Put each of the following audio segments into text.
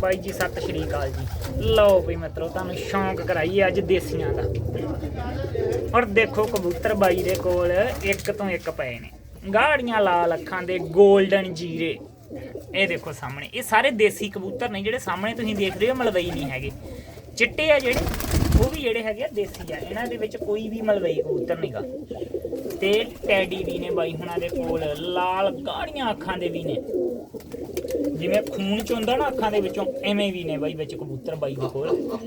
ਬਾਈ ਜੀ, ਸਤਿ ਸ਼੍ਰੀ ਅਕਾਲ ਜੀ। ਲਓ ਵੀ ਮਿੱਤਰੋ, ਤੁਹਾਨੂੰ ਸ਼ੌਂਕ ਕਰਾਈਏ ਅੱਜ ਦੇਸੀਆਂ ਦਾ। ਔਰ ਦੇਖੋ ਕਬੂਤਰ ਬਾਈ ਦੇ ਕੋਲ ਇੱਕ ਤੋਂ ਇੱਕ ਪਏ ਨੇ। ਗਾੜੀਆਂ ਲਾਲ ਅੱਖਾਂ ਦੇ 골ਡਨ ਜੀਰੇ। ਇਹ ਦੇਖੋ ਸਾਹਮਣੇ, ਇਹ ਸਾਰੇ ਦੇਸੀ ਕਬੂਤਰ ਨੇ, ਜਿਹੜੇ ਸਾਹਮਣੇ ਤੁਸੀਂ ਦੇਖ ਰਹੇ ਹੋ, ਮਲਵਈ ਨਹੀਂ ਹੈਗੇ। ਚਿੱਟੇ ਆ ਜਿਹੜੇ, ਉਹ ਵੀ ਜਿਹੜੇ ਹੈਗੇ ਆ ਦੇਸੀ ਆ। ਇਹਨਾਂ ਦੇ ਵਿੱਚ ਕੋਈ ਵੀ ਮਲਵਈ ਕਬੂਤਰ ਨਹੀਂਗਾ ਤੇ ਟੈਡੀ ਵੀ ਨੇ ਬਾਈ ਹੁਣਾਂ ਦੇ ਕੋਲ, ਲਾਲ ਗਾੜੀਆਂ ਅੱਖਾਂ ਦੇ ਵੀ ਨੇ। ਜਿਵੇਂ ਖੂਨ ਚ ਹੁੰਦਾ ਨਾ ਅੱਖਾਂ ਦੇ ਵਿੱਚੋਂ, ਐਵੇਂ ਵੀ ਨੇ ਬਾਈ, ਵਿੱਚ ਕਬੂਤਰ ਬਾਈ ਦੇ ਕੋਲ।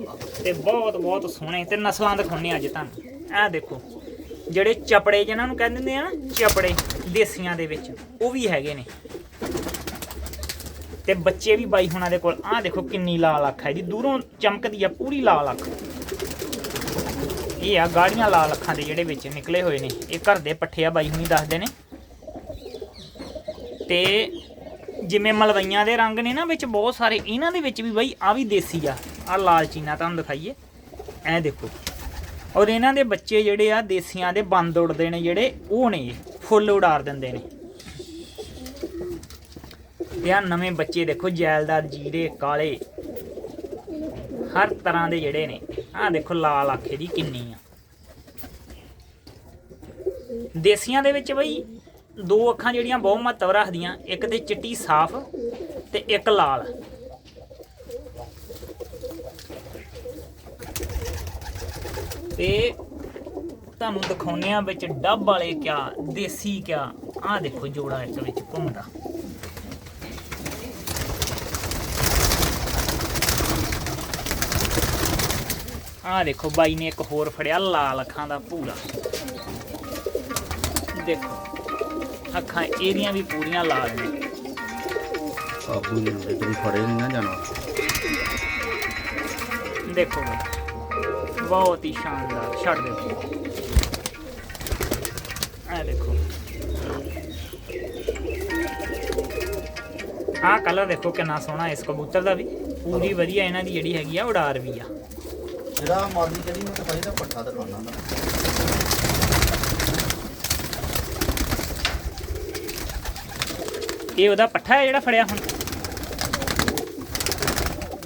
ਤੇ ਬਹੁਤ ਬਹੁਤ ਸੋਹਣੇ ਤੇ ਨਸਲਾਂ ਦਿਖਾਉਣੇ ਅੱਜ ਤੁਹਾਨੂੰ। ਆਹ ਦੇਖੋ, ਜਿਹੜੇ ਚਪੜੇ ਜਿਹਨਾਂ ਨੂੰ ਕਹਿੰਦੇ ਨੇ ਆ ਚਪੜੇ ਦੇਸੀਆਂ ਦੇ ਵਿੱਚ, ਉਹ ਵੀ ਹੈਗੇ ਨੇ। ਤੇ ਬੱਚੇ ਵੀ ਬਾਈ ਹੁਣਾਂ ਦੇ ਕੋਲ। ਆਹ ਦੇਖੋ ਕਿੰਨੀ ਲਾਲ ਅੱਖ ਹੈ ਜੀ, ਦੂਰੋਂ ਚਮਕਦੀ ਆ ਪੂਰੀ ਲਾਲ ਅੱਖ। ਇਹ ਆ ਗਾੜੀਆਂ ਲਾਲ ਅੱਖਾਂ ਦੇ ਜਿਹੜੇ ਵਿੱਚ ਨਿਕਲੇ ਹੋਏ ਨੇ। ਇਹ ਘਰ ਦੇ ਪੱਠੇ ਆ ਬਾਈ ਹੁਣੀ ਦੱਸਦੇ ਨੇ। ਤੇ ਜਿਵੇਂ ਮਲਵਈਆਂ ਦੇ ਰੰਗ ਨੇ ਨਾ ਵਿੱਚ ਬਹੁਤ ਸਾਰੇ, ਇਹਨਾਂ ਦੇ ਵਿੱਚ ਵੀ ਬਈ ਆ ਵੀ ਦੇਸੀ ਆ ਆ ਲਾਲ ਚੀਨਾ ਤੁਹਾਨੂੰ ਦਿਖਾਈਏ। ਐ ਦੇਖੋ। ਔਰ ਇਹਨਾਂ ਦੇ ਬੱਚੇ ਜਿਹੜੇ ਆ ਦੇਸੀਆਂ ਦੇ ਬੰਦ ਉੜਦੇ ਨੇ ਜਿਹੜੇ, ਉਹ ਨੇ, ਫੁੱਲ ਉਡਾਰ ਦਿੰਦੇ ਨੇ। ਤੇ ਆ ਨਵੇਂ ਬੱਚੇ ਦੇਖੋ, ਜੈਲਦਾਰ, ਜੀਰੇ, ਕਾਲੇ। ਹਰ ਤਰ੍ਹਾਂ ਦੇ ਜਿਹੜੇ ਨੇ। ਆ ਦੇਖੋ ਲਾਲ ਆਖੇ ਦੀ ਕਿੰਨੀ ਆ। ਦੇਸੀਆਂ ਦੇ ਵਿੱਚ ਬਈ ਦੋ ਅੱਖਾਂ ਜਿਹੜੀਆਂ ਬਹੁਤ ਮਹੱਤਵ ਰੱਖਦੀਆਂ, ਇੱਕ ਤੇ ਚਿੱਟੀ ਸਾਫ਼ ਤੇ ਇੱਕ ਲਾਲ। ਤੇ ਤੁਹਾਨੂੰ ਦਿਖਾਉਨੇ ਆ ਵਿੱਚ ਡੱਬ ਵਾਲੇ ਕਿਆ, ਦੇਸੀ ਕਿਆ। ਆਹ ਦੇਖੋ ਜੋੜਾ ਇੱਕ ਵਿੱਚ ਘੁੰਮਦਾ। ਆ ਦੇਖੋ ਬਾਈ ਨੇ ਇੱਕ ਹੋਰ ਫੜਿਆ ਲਾਲ ਅੱਖਾਂ ਦਾ ਪੂਰਾ। ਅੱਖਾਂ ਇਹਦੀਆਂ ਵੀ ਪੂਰੀਆਂ ਲਾਲ ਨੇ ਕਾਬੂ ਨਹੀਂ ਹੁੰਦੇ ਫੜੇ ਨਹੀਂ ਨਾ ਜਾਣਾ ਦੇਖੋ ਬਈ ਬਹੁਤ ਹੀ ਸ਼ਾਨਦਾਰ ਛੱਡ ਦਿਓ ਆ ਦੇਖੋ। ਆਹ ਕਲਰ ਦੇਖੋ ਕਿੰਨਾ ਸੋਹਣਾ ਇਸ ਕਬੂਤਰ ਦਾ ਵੀ। ਪੂਰੀ ਵਧੀਆ ਇਹਨਾਂ ਦੀ ਜਿਹੜੀ ਹੈਗੀ ਆ ਉਡਾਰ ਵੀ ਆ। ਜਿਹੜਾ ਮਾਦੀ ਕਰੀ ਮੈਂ ਦਾ ਪੱਠਾ ਦਿਖਾਉਣਾ ਦਾ ਇਹ ਉਹਦਾ ਪੱਠਾ ਹੈ ਜਿਹੜਾ ਫੜਿਆ ਹੁਣ?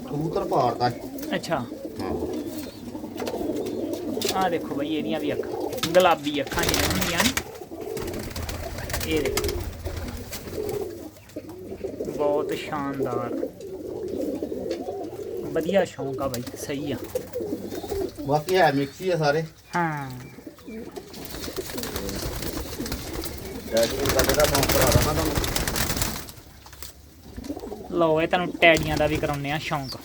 ਕਬੂਤਰ ਭਾਰਦਾ ਅੱਛਾ। ਆਹ ਦੇਖੋ ਬਈ ਇਹਦੀਆਂ ਵੀ ਅੱਖਾਂ। ਗੁਲਾਬੀ ਅੱਖਾਂ ਜਿਹੜੀਆਂ ਹੁੰਦੀਆਂ ਨੇ। ਇਹ ਦੇਖੋ। ਬਹੁਤ ਸ਼ਾਨਦਾਰ। ਵਧੀਆ ਸ਼ੌਂਕ ਆ ਬਾਈ ਸਹੀ ਆ। ਬਾਕੀ ਹੈ ਮਿਕਸ ਆ ਸਾਰੇ। ਹਾਂ। ਡੈਸ਼ਬੋਰਡ ਦਾ ਜਿਹੜਾ ਕੰਮ ਕਰਾ ਦੇਣਾ ਤੁਹਾਨੂੰ। ਲਓ ਇਹ ਤੁਹਾਨੂੰ ਟੈਡੀਆਂ ਦਾ ਵੀ ਕਰਾਉਨੇ ਆ ਸ਼ੌਂਕ।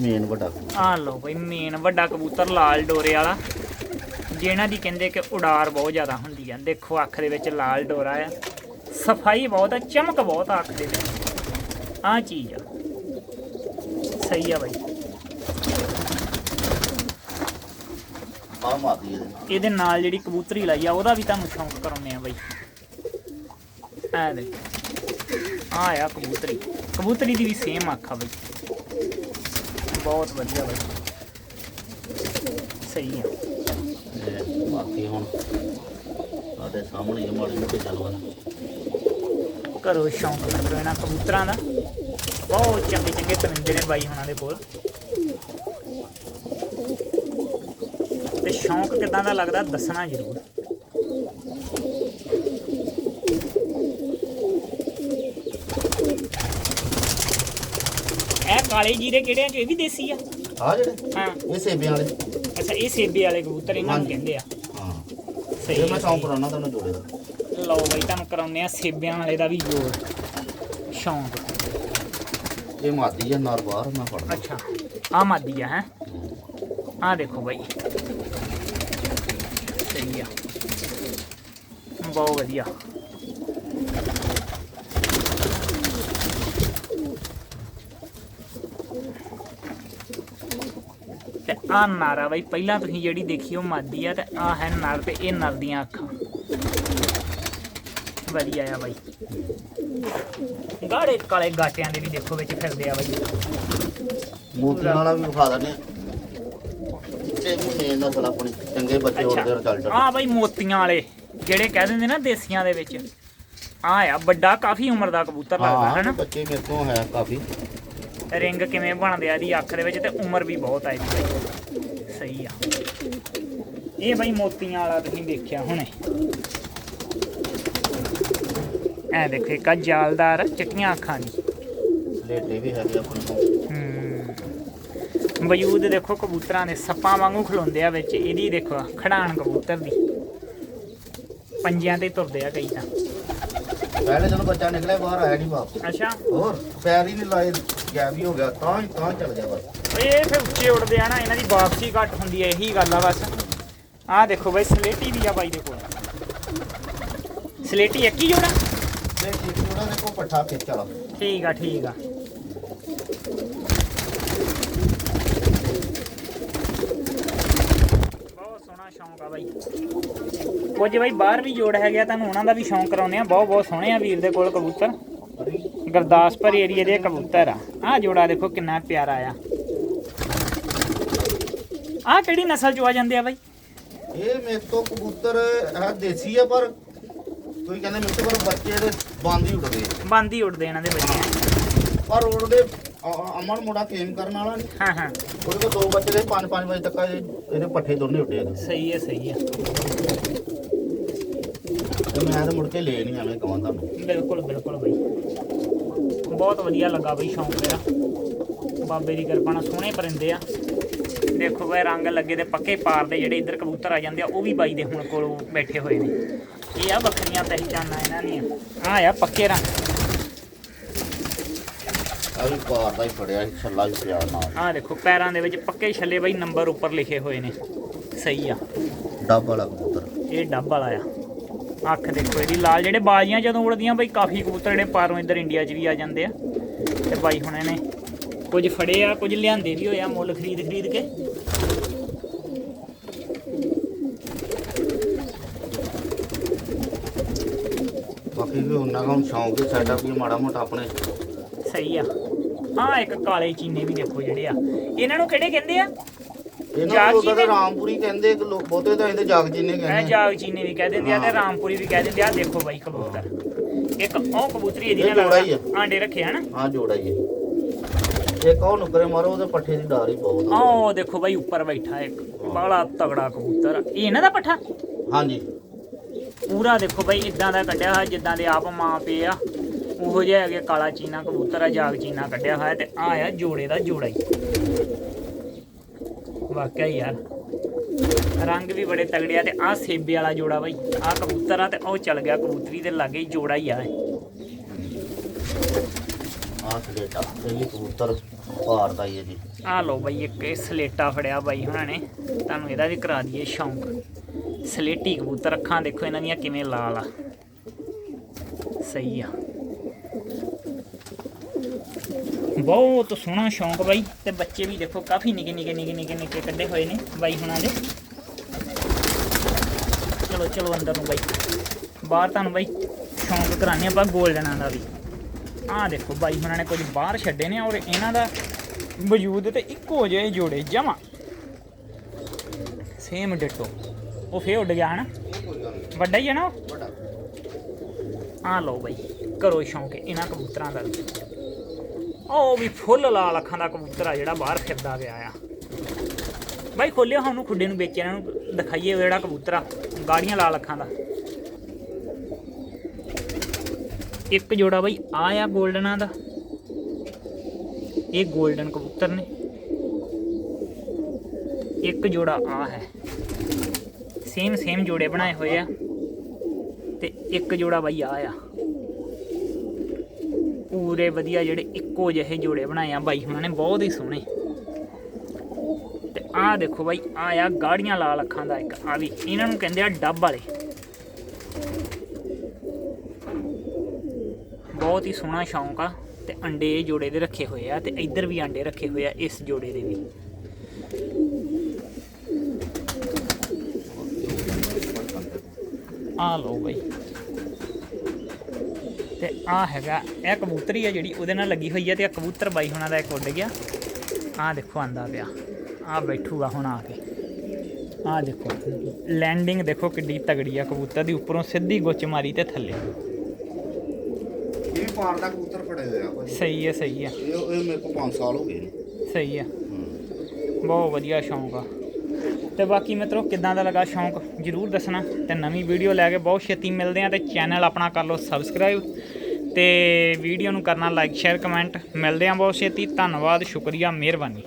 ਮੇਨ ਵੱਡਾ ਆਹ ਲਓ ਬਈ ਮੇਨ ਵੱਡਾ ਕਬੂਤਰ ਲਾਲ ਡੋਰੇ ਵਾਲਾ। ਜਿਹਨਾਂ ਦੀ ਕਹਿੰਦੇ ਕਿ ਉਡਾਰ ਬਹੁਤ ਜ਼ਿਆਦਾ ਹੁੰਦੀ ਆ। ਦੇਖੋ ਅੱਖ ਦੇ ਵਿੱਚ ਲਾਲ ਡੋਰਾ ਆ। ਸਫ਼ਾਈ ਬਹੁਤ ਆ ਚਮਕ ਬਹੁਤ ਆ ਅੱਖ ਦੇ ਵਿੱਚ। ਆਹ ਚੀਜ਼ ਆ। ਸਹੀ ਆ ਬਾਈ। ਆ ਇਹਦੇ ਨਾਲ। ਜਿਹੜੀ ਕਬੂਤਰੀ ਲਾਈ ਆ ਉਹਦਾ ਵੀ ਤੁਹਾਨੂੰ ਸ਼ੌਂਕ ਕਰਾਉਨੇ ਆ ਬਾਈ। ਐ ਦੇ ਆ ਆ ਕਬੂਤਰੀ। ਕਬੂਤਰੀ ਦੀ ਵੀ ਸੇਮ ਅੱਖ ਆ ਬਾਈ। ਬਹੁਤ ਵਧੀਆ ਬਾਈ। ਸਹੀ ਆ। ਬਾਕੀ ਹੁਣ ਸਾਡੇ ਸਾਹਮਣੇ ਹੀ ਮਾੜੀ ਮੋਟੀ ਗੱਲਬਾਤ। ਘਰੋਂ ਸ਼ੌਂਕ ਲੱਗਦਾ ਇਹਨਾਂ ਕਬੂਤਰਾਂ ਦਾ। ਬਹੁਤ ਚੰਗੇ ਚੰਗੇ ਪਰਿੰਦੇ ਨੇ ਬਾਈ ਹੁਣਾਂ ਦੇ ਕੋਲ। ਤੇ ਸ਼ੌਂਕ ਕਿਦਾਂ ਦਾ ਲੱਗਦਾ ਦੱਸਣਾ ਜ਼ਰੂਰ। ਇਹ ਕਾਲੇ ਜੀਰੇ ਕਿਹੜੇ ਆ ਜੋ ਇਹ ਵੀ ਦੇਸੀ ਆ? ਆ ਜਿਹੜੇ? ਹਾਂ। ਇਹ ਸੇਬਿਆਂ ਵਾਲੇ। ਅੱਛਾ ਇਹ ਸੇਬੇ ਵਾਲੇ ਕਬੂਤਰ ਇਹਨਾਂ ਨੂੰ। ਕਹਿੰਦੇ ਆ। ਹਾਂ। ਸਹੀ ਇਹ ਮੈਂ ਸ਼ੌਂਕ ਕਰਾਉਣਾ ਤੁਹਾਨੂੰ ਜੋੜੇ ਦਾ। ਲਓ ਬਾਈ ਤੁਹਾਨੂੰ ਕਰਾਉਂਦੇ ਆ ਸੇਬਿਆਂ ਵਾਲੇ ਦਾ ਵੀ ਜੋੜ। ਸ਼ੌਂਕ। ਇਹ ਮਾਦੀ ਆ ਨਰ ਬਾਹਰ ਮੈਂ ਫੜਦਾ ਅੱਛਾ ਆ ਮਾਦੀ ਆ ਹੈ? ਆ ਦੇਖੋ ਬਾਈ। ਸਹੀ ਆ। ਬਹੁਤ ਵਧੀਆ। ਆ ਨਾਰਾ ਬਾਈ ਪਹਿਲਾਂ ਤੁਸੀਂ ਜਿਹੜੀ ਦੇਖੀ ਉਹ ਮਾਦੀ ਆ ਤੇ ਆ ਹੈ ਨਰ ਤੇ ਇਹ ਨਰ ਦੀਆਂ ਅੱਖਾਂ। ਵਧੀਆ ਆ ਬਾਈ। ਗਾੜੇ ਕਾਲੇ ਗਾਟਿਆਂ ਦੇ ਵੀ ਦੇਖੋ ਵਿੱਚ ਫਿਰਦੇ ਆ ਬਾਈ। ਮੋਤੀਆਂ ਵਾਲਾ ਵੀ ਵਿਖਾ ਆ। ਆਪਣੀ ਚੰਗੇ ਬੱਚੇ ਉੜਦੇ ਰਿਜ਼ਲਟ ਆ ਬਾਈ ਮੋਤੀਆਂ ਵਾਲੇ ਜਿਹੜੇ ਕਹਿ ਦਿੰਦੇ ਨਾ ਦੇਸੀਆਂ ਦੇ ਵਿੱਚ। ਆ ਆ ਵੱਡਾ ਕਾਫੀ ਉਮਰ ਦਾ ਕਬੂਤਰ ਲੱਗਦਾ ਹੈ ਨਾ ਬੱਚੇ ਮੇਰੇ ਕੋਲ ਹੈ ਕਾਫੀ। ਰਿੰਗ ਕਿਵੇਂ ਬਣਦੇ ਆ ਦੀ ਅੱਖ ਦੇ ਵਿੱਚ ਤੇ ਉਮਰ ਵੀ ਬਹੁਤ ਆ ਇਹਦੀ। ਸਹੀ ਆ। ਇਹ ਬਾਈ ਮੋਤੀਆਂ ਵਾਲਾ ਤੁਸੀਂ ਦੇਖਿਆ ਹੁਣੇ। ਐ ਦੇਖੋ ਆਹ ਜਾਲਦਾਰ ਚਿੱਟੀਆਂ ਅੱਖਾਂ ਦੀ ਸਲੇਟੇ ਵੀ ਹੈਗੇ ਆਪਣੇ ਕੋਲ। ਹੂੰ। ਵਜੂਦ ਦੇਖੋ ਕਬੂਤਰਾਂ ਦੇ ਸੱਪਾਂ ਵਾਂਗੂ ਖਲੋਂਦੇ ਆ ਵਿੱਚ। ਇਹਦੀ ਦੇਖੋ ਖੜਾਣ ਕਬੂਤਰ ਦੀ। ਪੰਜਿਆਂ ਤੇ ਤੁਰਦੇ ਆ ਕਈ ਤਾਂ। ਪਹਿਲੇ ਜਦੋਂ ਬੱਚਾ ਨਿਕਲਿਆ ਬਾਹਰ ਆਇਆ ਨਹੀਂ ਵਾਪਸ। ਅੱਛਾ। ਹੋਰ ਪੈਰ ਹੀ ਨਹੀਂ ਲਾਏ ਗੈਪ ਹੀ ਹੋ ਗਿਆ ਤਾਂ ਹੀ ਤਾਂ ਚੱਲ ਗਿਆ ਬਸ। ਇਹ ਫਿਰ ਉੱਚੇ ਉੱਡਦੇ ਆ ਨਾ ਇਹਨਾਂ ਦੀ ਵਾਪਸੀ ਘੱਟ ਹੁੰਦੀ ਹੈ ਇਹੀ ਗੱਲ ਆ ਬਸ। ਆਹ ਦੇਖੋ ਬਈ ਸਲੇਟੀ ਵੀ ਆ ਬਾਈ ਦੇ ਕੋਲ। ਸਲੇਟੀ ਇੱਕ ਹੀ ਜੋੜਾ? ਤੇ ਇੱਕ ਉਹਨਾਂ ਦੇ ਕੋ ਪੱਠਾ ਖਿੱਚ ਵਾਲਾ। ਠੀਕ ਆ ਠੀਕ ਆ। ਬਹੁਤ ਸੋਹਣਾ ਸ਼ੌਂਕ ਆ ਬਾਈ। ਕੁਝ ਬਾਈ ਬਾਹਰ ਵੀ ਜੋੜ ਹੈਗਾ ਤੁਹਾਨੂੰ ਉਹਨਾਂ ਦਾ ਵੀ ਸ਼ੌਂਕ ਕਰਾਉਂਦੇ ਆ। ਬਹੁਤ ਬਹੁਤ ਸੋਹਣੇ ਆ ਵੀਰ ਦੇ ਕੋਲ ਕਬੂਤਰ। ਗੁਰਦਾਸਪੁਰ ਏਰੀਏ ਦੇ ਕਬੂਤਰ ਆ। ਆਹ ਜੋੜਾ ਦੇਖੋ ਕਿੰਨਾ ਪਿਆਰਾ ਆ। ਆਹ ਕਿਹੜੀ ਨਸਲ ਚ ਆ ਜਾਂਦੇ ਆ ਬਾਈ? ਇਹ ਮੇਰੇ ਤੋਂ ਕਬੂਤਰ ਹੈ ਦੇਸੀ ਆ ਪਰ ਕੋਈ ਕਹਿੰਦੇ ਮੇਰੇ ਤੋਂ ਪਰ ਬੱਚੇ ਦੇ ਬੰਦ ਉੱਡਦੇ ਆ। ਬੰਦ ਉੱਡਦੇ ਇਹਨਾਂ ਦੇ ਬੱਚੇ ਪਰ ਅ- ਅਮਨ ਮੁੰਡਾ ਕੇਮ ਕਰਨ ਵਾਲਾ ਨਹੀਂ ਹਾਂ ਹਾਂ। ਉਹਦੇ ਦੋ ਬੱਚੇ ਦੇ 5-5 ਵਜੇ ਤੱਕ ਇਹ- ਇਹਦੇ ਪੱਠੇ ਦੋਨੇ ਉੱਡੇ ਆ। ਸਹੀ ਹੈ ਸਹੀ ਹੈ ਮੈਂ ਤਾਂ ਮੁੜ ਕੇ ਲੈ ਨਹੀਂ ਐਵੇਂ ਕਹਾਂ ਤੁਹਾਨੂੰ? ਬਿਲਕੁਲ ਬਿਲਕੁਲ ਬਈ। ਬਹੁਤ ਵਧੀਆ ਲੱਗਾ ਬਈ ਸ਼ੌਂਕ ਮੇਰਾ। ਬਾਬੇ ਦੀ ਕਿਰਪਾ ਨਾਲ ਸੋਹਣੇ ਪਰਿੰਦੇ ਆ। ਦੇਖੋ ਬਈ ਰੰਗ ਲੱਗੇ ਤੇ ਪੱਕੇ ਪਾਰ ਦੇ ਜਿਹੜੇ ਇੱਧਰ ਕਬੂਤਰ ਆ ਜਾਂਦੇ ਆ ਉਹ ਵੀ ਬਾਈ ਦੇ ਹੁਣ ਕੋਲ ਬੈਠੇ ਹੋਏ ਨੇ। ਇਹ ਆ ਬੱਕਰੀਆਂ ਪਹਿਚਾਨਾਂ ਇਹਨਾਂ ਦੀਆਂ। ਆ ਆ ਪੱਕੇ ਰੰਗ। ਵੀ ਪਾਰ ਦਾ ਹੀ ਫੜਿਆ ਸੀ ਛੱਲਾ ਵੀ ਪਿਆ ਨਾਲ। ਆ ਦੇਖੋ ਪੈਰਾਂ ਦੇ ਵਿੱਚ ਪੱਕੇ ਛੱਲੇ ਬਈ ਨੰਬਰ ਉੱਪਰ ਲਿਖੇ ਹੋਏ ਨੇ। ਸਹੀ ਆ। ਡੱਬ ਵਾਲਾ ਕਬੂਤਰ। ਇਹ ਡੱਬ ਵਾਲਾ ਆ। ਅੱਖ ਦੇਖੋ ਇਹਦੀ ਲਾਲ ਜਿਹੜੇ ਬਾਜ਼ੀਆਂ ਜਦੋਂ ਉੜਦੀਆਂ ਬਈ ਕਾਫੀ ਕਬੂਤਰ ਜਿਹੜੇ ਪਾਰੋਂ ਇੱਧਰ ਇੰਡੀਆ 'ਚ ਵੀ ਆ ਜਾਂਦੇ ਆ। ਤੇ ਬਾਈ ਹੁਣ ਇਹਨੇ ਕੁਝ ਫੜੇ ਆ ਕੁਝ ਲਿਆਂਦੇ ਵੀ ਹੋਇਆ ਮੁੱਲ ਖਰੀਦ ਖਰੀਦ ਕੇ। ਬਾਕੀ ਵੀ ਉਹਨਾਂ ਦਾ ਸ਼ੌਂਕ ਹੀ ਸਾਡਾ ਵੀ ਮਾੜਾ ਮੋਟਾ ਆਪਣੇ। ਸਹੀ ਆ। ਆ ਇੱਕ ਕਾਲੇ ਚੀਨੇ ਵੀ ਦੇਖੋ ਜਿਹੜੇ ਆ। ਇਹਨਾਂ ਨੂੰ ਕਿਹੜੇ ਕਹਿੰਦੇ ਆ? ਇਹਨਾਂ ਨੂੰ? ਤਾਂ ਰਾਮਪੁਰੀ ਕਹਿੰਦੇ ਕਿ ਲੋਕ ਬਹੁਤੇ ਤਾਂ ਇਹਦੇ ਜਾਗ ਜਿੰਨੇ ਇਹ ਕਹਿੰਦੇ। ਜਾਗ ਚੀਨੇ ਵੀ ਕਹਿ ਦਿੰਦੇ ਆ ਤੇ ਰਾਮਪੁਰੀ ਵੀ ਕਹਿ ਦਿੰਦੇ ਆ। ਦੇਖੋ ਬਾਈ ਕਬੂਤਰ। ਇੱਕ ਉਹ ਕਬੂਤਰੀ ਇਹਦੀ ਇਹ ਨਾਲ ਜੋੜਾ ਹੀ ਆ। ਆਂਡੇ ਰੱਖੇ ਹਨ ਹਾਂ ਜੋੜਾ ਹੀ ਹੈ ਇੱਕ ਉਹ ਨੁਕਰੇ ਮਾਰੋ ਉਹਦੇ ਪੱਠੇ ਦੀ ਡਾਰ ਹੀ ਬਹੁਤ ਆ। ਉਹ ਦੇਖੋ ਬਾਈ ਉੱਪਰ ਬੈਠਾ ਇੱਕ। ਬੜਾ ਤਗੜਾ ਕਬੂਤਰ ਇਹ ਇਹਨਾਂ ਦਾ ਪੱਠਾ? ਹਾਂਜੀ। ਪੂਰਾ ਦੇਖੋ ਬਈ ਇਦਾਂ ਦਾ ਕੱਢਿਆ ਹੋਇਆ ਜਿੱਦਾਂ ਦੇ ਆਪ ਮਾਂ ਪੇ ਆ। ਉਹੋ ਜਿਹਾ ਹੈਗੇ ਕਾਲਾ ਚੀਨਾ ਕਬੂਤਰ ਆ ਜਾਗ ਚੀਨਾ ਕੱਢਿਆ ਹੋਇਆ ਤੇ ਆ ਆ ਜੋੜੇ ਦਾ ਜੋੜਾ ਹੀ। ਵਾਕਿਆ ਹੀ ਯਾਰ। ਰੰਗ ਵੀ ਬੜੇ ਤਗੜੇ ਆ ਤੇ ਆ ਸੇਬੇ ਵਾਲਾ ਜੋੜਾ ਬਈ ਆ ਕਬੂਤਰ ਆ ਤੇ ਉਹ ਚੱਲ ਗਿਆ ਕਬੂਤਰੀ ਦੇ ਲਾਗੇ ਹੀ ਜੋੜਾ ਹੀ ਆ। ਆਹ ਸਲੇਟਾ ਇਹ ਕਬੂਤਰ ਪਾਰ ਦਾ ਹੀ ਹੈ ਜੀ। ਆ ਲਓ ਬਈ ਇੱਕ ਇਹ ਸਲੇਟਾ ਫੜਿਆ ਬਾਈ ਹੁਣਾਂ ਨੇ। ਤੁਹਾਨੂੰ ਇਹਦਾ ਵੀ ਕਰਾ ਦਈਏ ਸ਼ੌਂਕ। ਸਲੇਟੀ ਕਬੂਤਰ ਅੱਖਾਂ ਦੇਖੋ ਇਹਨਾਂ ਦੀਆਂ ਕਿਵੇਂ ਲਾਲ ਆ। ਸਹੀ ਆ। ਬਹੁਤ ਸੋਹਣਾ ਸ਼ੌਂਕ ਬਾਈ ਤੇ ਬੱਚੇ ਵੀ ਦੇਖੋ ਕਾਫੀ ਨਿੱਕੇ ਨਿੱਕੇ ਨਿੱਕੇ ਨਿੱਕੇ ਨਿੱਕੇ ਕੱਢੇ ਹੋਏ ਨੇ ਬਾਈ ਹੁਣਾਂ ਦੇ। ਚਲੋ ਚਲੋ ਅੰਦਰ ਨੂੰ ਬਾਈ। ਬਾਹਰ ਤੁਹਾਨੂੰ ਬਾਈ ਸ਼ੌਂਕ ਕਰਾਣੇ ਆਪਾਂ ਗੋਲਡਨਾਂ ਦਾ ਵੀ। ਆਹ ਦੇਖੋ ਬਾਈ ਹੁਣਾਂ ਨੇ ਕੁਝ ਬਾਹਰ ਛੱਡੇ ਨੇ ਔਰ ਇਹਨਾਂ ਦਾ ਵਜੂਦ ਤੇ ਇੱਕੋ ਜਿਹੇ ਜੋੜੇ ਜਮਾ। Same ditto. ਉਹ ਫੇਰ ਉੱਡ ਗਿਆ ਹਨਾ? ਵੱਡਾ ਹੀ ਹੈ ਨਾ ਆਹ ਲਓ ਬਾਈ ਕਰੋ ਸ਼ੌਂਕ ਇਹਨਾਂ ਕਬੂਤਰਾਂ ਦਾ ਉਹ ਵੀ ਫੁੱਲ ਲਾਲ ਅੱਖਾਂ ਦਾ ਕਬੂਤਰ ਆ ਜਿਹੜਾ ਬਾਹਰ ਫਿਰਦਾ ਗਿਆ ਆ। ਬਾਈ ਖੋਲਿਆ ਸਾਨੂੰ ਖੁੱਡੇ ਨੂੰ ਵੇਚਿਆ ਇਹਨਾਂ ਨੂੰ ਦਿਖਾਈਏ ਜਿਹੜਾ ਕਬੂਤਰ ਆ, ਗਾੜੀਆਂ ਲਾਲ ਅੱਖਾਂ ਦਾ। ਇੱਕ ਜੋੜਾ ਬਾਈ ਆ ਆ 골ਡਨਾਂ ਦਾ। ਇਹ 골ਡਨ ਕਬੂਤਰ ਨੇ। ਇੱਕ ਜੋੜਾ ਆ ਹੈ। ਸੇਮ ਸੇਮ ਜੋੜੇ ਬਣਾਏ ਹੋਏ ਆ। ਤੇ ਇੱਕ ਜੋੜਾ ਬਾਈ ਆ ਆ। ਪੂਰੇ ਵਧੀਆ ਜਿਹੜੇ ਇੱਕੋ ਜਿਹੇ ਜੋੜੇ ਬਣਾਏ ਆ ਬਾਈ ਹੁਣਾਂ ਨੇ ਬਹੁਤ ਹੀ ਸੋਹਣੇ। ਤੇ ਆਹ ਦੇਖੋ ਬਾਈ ਆ ਆ ਗਾੜੀਆਂ ਲਾਲ ਅੱਖਾਂ ਦਾ ਇੱਕ ਆ ਵੀ, ਇਹਨਾਂ ਨੂੰ ਕਹਿੰਦੇ ਆ ਡੱਬ ਵਾਲੇ। ਬਹੁਤ ਹੀ ਸੋਹਣਾ ਸ਼ੌਂਕ ਆ, ਤੇ ਅੰਡੇ ਜੋੜੇ ਦੇ ਰੱਖੇ ਹੋਏ ਆ, ਤੇ ਇੱਧਰ ਵੀ ਅੰਡੇ ਰੱਖੇ ਹੋਏ ਆ ਇਸ ਜੋੜੇ ਦੇ ਵੀ। ਆ ਲਓ ਬਾਈ। ਤੇ ਆ ਹੈਗਾ ਇਹ ਕਬੂਤਰੀ ਆ ਜਿਹੜੀ ਉਹਦੇ ਨਾਲ ਲੱਗੀ ਹੋਈ ਆ ਤੇ ਇਹ ਕਬੂਤਰ ਬਾਈ ਹੁਣਾਂ ਦਾ ਇੱਕ ਉੱਡ ਗਿਆ। ਆ ਦੇਖੋ ਆਂਦਾ ਪਿਆ ਆ ਬੈਠੂਗਾ ਹੁਣ ਆ ਕੇ। ਆ ਦੇਖੋ ਲੈਂਡਿੰਗ ਦੇਖੋ ਕਿੱਡੀ ਤਗੜੀ ਆ ਕਬੂਤਰ ਦੀ ਉੱਪਰੋਂ ਸਿੱਧੀ ਗੁੱਚ ਮਾਰੀ ਤੇ ਥੱਲੇ। ਇਹ ਵੀ ਮਾਰਦਾ ਕਬੂਤਰ ਫੜੇ ਹੋਏ ਆ ਭਾਜੀ। ਸਹੀ ਹੈ ਸਹੀ ਹੈ ਇਹ ਇਹ ਮੇਰੇ ਕੋਲ 5 ਸਾਲ ਹੋ ਗਏ ਨੇ। ਸਹੀ ਹੈ ਹੂੰ। ਬਹੁਤ ਵਧੀਆ ਸ਼ੌਂਕ ਆ। ਤੇ ਬਾਕੀ ਮਿੱਤਰੋ, ਕਿੱਦਾਂ ਦਾ ਲੱਗਾ ਸ਼ੌਂਕ, ਜਰੂਰ ਦੱਸਣਾ। ਤੇ ਨਵੀਂ ਵੀਡੀਓ ਲੈ ਕੇ ਬਹੁਤ ਛੇਤੀ ਮਿਲਦੇ ਆ ਤੇ ਚੈਨਲ ਆਪਣਾ ਕਰ ਲਓ ਸਬਸਕ੍ਰਾਈਬ। ਤੇ ਵੀਡੀਓ ਨੂੰ ਕਰਨਾ ਲਾਈਕ ਸ਼ੇਅਰ ਕਮੈਂਟ ਮਿਲਦੇ ਆ ਬਹੁਤ ਛੇਤੀ। ਧੰਨਵਾਦ, ਸ਼ੁਕਰੀਆ, ਮਿਹਰਬਾਨੀ।